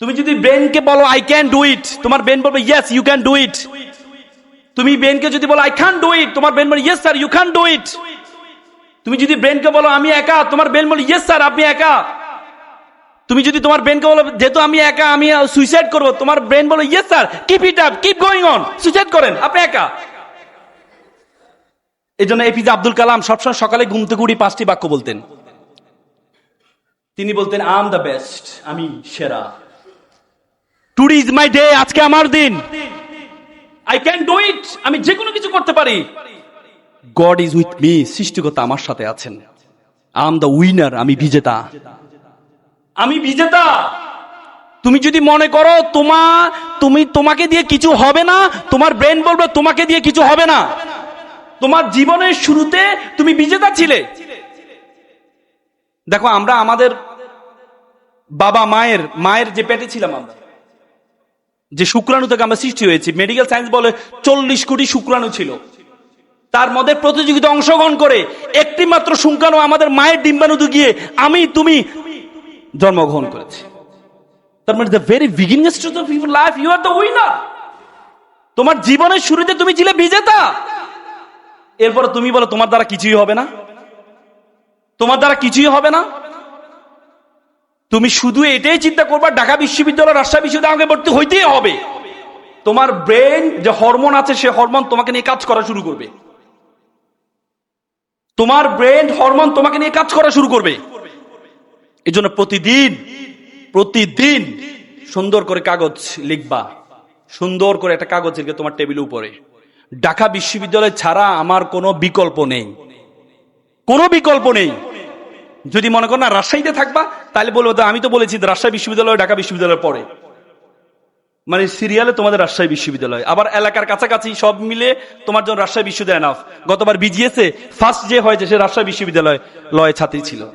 তুমি যদি ব্রেনকে বলো আই ক্যান ডু ইট তোমার ব্রেন বলবে yes you can do it তুমি ব্রেনকে যদি বলো আই ক্যান ডু ইট তোমার ব্রেন বলে yes sir you can do it তুমি যদি ব্রেনকে বলো, আমি একা, তোমার ব্রেন বলে ইয়েস স্যার আপনি একা। তুমি যদি তোমার ব্রেনকে বলো, যেহেতু আমি একা, আমি সুইসাইড করব, তোমার ব্রেন বলো yes sir keep it up keep going on suicide করেন, আপনি একা। এই জন্য এপিজে আব্দুল কালাম সবসময় সকালে ঘুম থেকে পাঁচটি বাক্য বলতেন। তিনি বলতেন আম দ্য বেস্ট আমি সেরা। টুডে ইজ মাই ডে আজকে আমার দিন। আই ক্যান ডু ইট আমি যে কোনো কিছু করতে পারি। গড ইজ উইথ মি সৃষ্টিকর্তা আমার সাথে আছেন। আম দ্য উইনার আমি বিজেতা। আমি বিজেতা। তুমি যদি মনে করো তোমা তুমি তোমাকে দিয়ে কিছু হবে না তোমার ব্রেন বলবে তোমাকে দিয়ে কিছু হবে না। তোমার জীবনের শুরুতে তুমি বিজেতা ছিলে। দেখো আমরা আমাদের বাবা মায়ের মায়ের যে পেটে ছিলাম আমরা। যে শুক্রাণু থেকে আমরা সৃষ্টি হয়েছি মেডিকেল সায়েন্স বলে চল্লিশ কোটি শুক্রাণু ছিল। তার মধ্যে প্রতিযোগিতা অংশগ্রহণ করে একটি মাত্র শুক্রাণু আমাদের মায়ের ডিম্বাণুতে গিয়ে আমি, তুমি জন্মগ্রহণ করেছি। তার মানে the very beginning life you are the winner তোমার জীবনের শুরুতে তুমি ছিলে বিজেতা। এরপর তুমি বলো, তোমার দ্বারা কিছুই হবে না? তোমার দ্বারা কিছুই হবে না? তুমি শুধু এটাই চিন্তা করবা, ঢাকা বিশ্ববিদ্যালয়, রাজশাহী বিশ্ববিদ্যালয়, আমাকে ভর্তি হইতেই হবে। তোমার ব্রেন যে হরমোন আছে, সে হরমোন তোমাকে নিয়ে কাজ করা শুরু করবে। তোমার ব্রেন হরমোন তোমাকে নিয়ে কাজ করা শুরু করবে। এই জন্য প্রতিদিন প্রতিদিন সুন্দর করে কাগজ লিখবা। সুন্দর করে একটা কাগজ লিখে তোমার টেবিলের উপরে। ঢাকা বিশ্ববিদ্যালয় ছাড়া আমার কোনো বিকল্প নেই। কোনো বিকল্প নেই। যদি মনে করো না, রাজশাহীতে থাকবা, তাহলে বলব আমি তো বলেছি রাজশাহী বিশ্ববিদ্যালয়, ঢাকা বিশ্ববিদ্যালয়ের পরে। মানে সিরিয়ালে তোমাদের রাজশাহী বিশ্ববিদ্যালয়। আবার এলাকার কাছাকাছি সব মিলে তোমার জন্য রাজশাহী বিশ্ববিদ্যালয় নাফ গতবার বিজিএসে ফার্স্ট যে হয়েছে সে রাজশাহী বিশ্ববিদ্যালয় লয় ছাত্রী ছিল।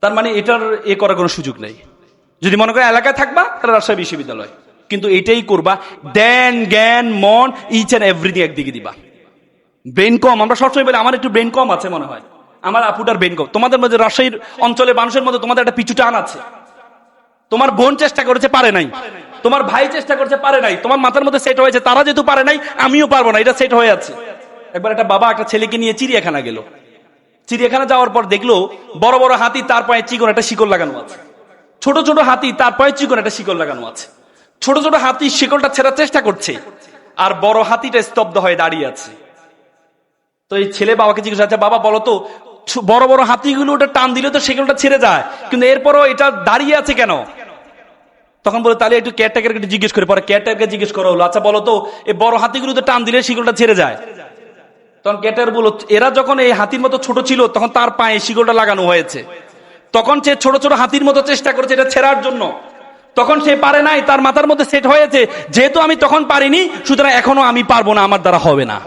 তার মানে এটার এ করার কোনো সুযোগ নেই। যদি মনে করো এলাকায় থাকবা, তাহলে রাজশাহী বিশ্ববিদ্যালয়। কিন্তু এটাই করবা দেন জ্ঞান, মন ইচ অ্যান্ড এভরিথিং একদিকে দিবা। ব্রেন কম, আমরা সবসময় বলি, আমার একটু ব্রেন কম আছে মনে হয়। আমার আপুটার কম তোমাদের মধ্যে রাজশাহীর অঞ্চলের মানুষের মধ্যে তোমাদের একটা পিছু টান আছে। তোমার বোন চেষ্টা করেছে, পারে নাই। তোমার ভাই চেষ্টা করেছে, পারে নাই। তোমার মাথার মধ্যে সেট হয়েছে, তারা যেহেতু পারে নাই, আমিও পারব না, এটা সেট হয়ে আছে। একবার একটা বাবা একটা ছেলেকে নিয়ে চিড়িয়াখানা গেল। চিড়িয়াখানা যাওয়ার পর দেখল বড় বড় হাতি তার পায়ে চিকন একটা শিকল লাগানো আছে। ছোট ছোট হাতি তার পায়ে চিকন একটা শিকল লাগানো আছে। ছোট ছোট হাতি শিকলটা ছেড়ার চেষ্টা করছে, আর বড় হাতিটা স্তব্ধ হয়ে দাঁড়িয়ে আছে। তো এই ছেলে বাবাকে জিজ্ঞেস আচ্ছা বাবা, বলো তো বড় বড় হাতিগুলো ওটা টান দিলে তো সেগুলোটা ছেড়ে যায়। কিন্তু এরপরও এটা দাঁড়িয়ে আছে কেন? তখন বলে, তাহলে একটু ক্যারটাকে একটু জিজ্ঞেস করে। পরে ক্যারটাকে জিজ্ঞেস করা হলো আচ্ছা বলো তো, এই বড় হাতিগুলো তো টান দিলে শিকলটা ছেড়ে যায়? তখন ক্যাটার বলো এরা যখন এই হাতির মতো ছোট ছিল, তখন তার পায়ে শিকলটা লাগানো হয়েছে। তখন সে ছোট ছোট হাতির মতো চেষ্টা করেছে এটা ছেড়ার জন্য। তখন সে পারে নাই, তার মাথার মধ্যে সেট হয়েছে। যেহেতু আমি তখন পারিনি, সুতরাং এখনও আমি পারব না, আমার দ্বারা হবে না।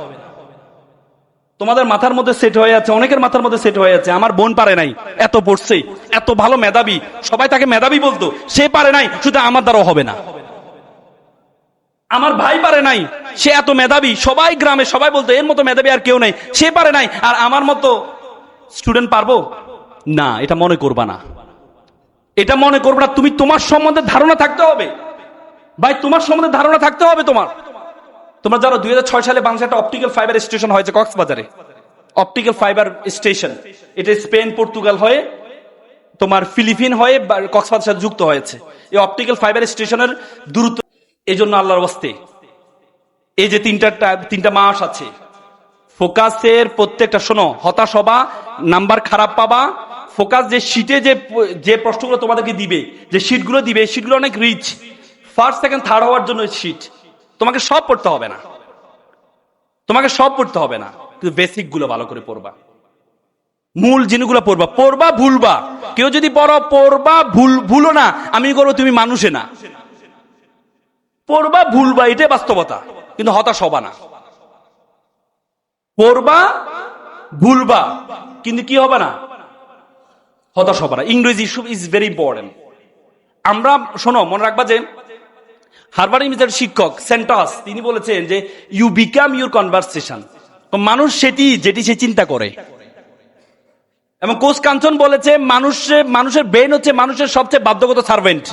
তোমাদের মাথার মধ্যে সেট হয়ে আছে, অনেকের মাথার মধ্যে সেট হয়ে আছে। আমার বোন পারে নাই, এত পড়ছে, এত ভালো মেধাবী। সবাই তাকে মেধাবী বলতো, সে পারে নাই, শুধু আমার দ্বারা হবে না। আমার ভাই পারে নাই, সে এত মেধাবী, সবাই গ্রামে সবাই বলতো, এর মতো মেধাবী আর কেউ নাই, সে পারে নাই, আর আমার মতো স্টুডেন্ট পারব? না, এটা মনে করবা না। এটা মনে করবে না, তুমি তোমার সম্বন্ধে ধারণা থাকতে হবে। ভাই, তোমার সম্বন্ধে ধারণা থাকতে হবে তোমার। তোমরা জানো, দুই হাজার ছয় সালে বাংলাদেশে অপটিক্যাল ফাইবার স্টেশন হয়েছে কক্সবাজারে। অপটিক্যাল ফাইবার স্টেশন এটা স্পেন, পর্তুগাল হয়ে তোমার ফিলিপিন হয়ে কক্সবাজার সাথে যুক্ত হয়েছে। এই অপটিক্যাল ফাইবার স্টেশনের দূরত্ব এই জন্য আল্লাহর বস্তে এই যে তিনটা তিনটা মাস আছে। ফোকাসের প্রত্যেকটা, শোনো, হতাশ হবা, নাম্বার খারাপ পাবা। ফোকাস যে শীটে যে যে প্রশ্নগুলো তোমাদেরকে দিবে, যে শীটগুলো দিবে শীটগুলো অনেক রিচ ফার্স্ট সেকেন্ড থার্ড হওয়ার জন্য শীট তোমাকে সব পড়তে হবে না। তোমাকে সব পড়তে হবে না। কিন্তু বেসিকগুলো ভালো করে পড়বা। মূল জিনিসগুলো পড়বা। পড়বা, ভুলবা। কেউ যদি পড়ো পড়বা, ভুল, ভুলো না। আমি করব, তুমি মানুষে না। পড়বা, ভুলবা, এটাই বাস্তবতা। কিন্তু হতাশ হবা না। পড়বা, ভুলবা। কিন্তু কি হবে না? হতাশ হবে না। ইংরেজি ইজ ভেরি ইম্পর্টেন্ট আমরা, শোনো, মনে রাখবা যে হারবার ইউনিভার্সিটির শিক্ষক সেন্টস, তিনি বলেছেন যে ইউ বিকাম ইউর কনভারসেশন মানুষ সেটি, যেটি সে চিন্তা করে। এবং কোচ কাঞ্চন বলেছে মানুষের মানুষের ব্রেন হচ্ছে মানুষের সবচেয়ে বাধ্যগত সার্ভেন্ট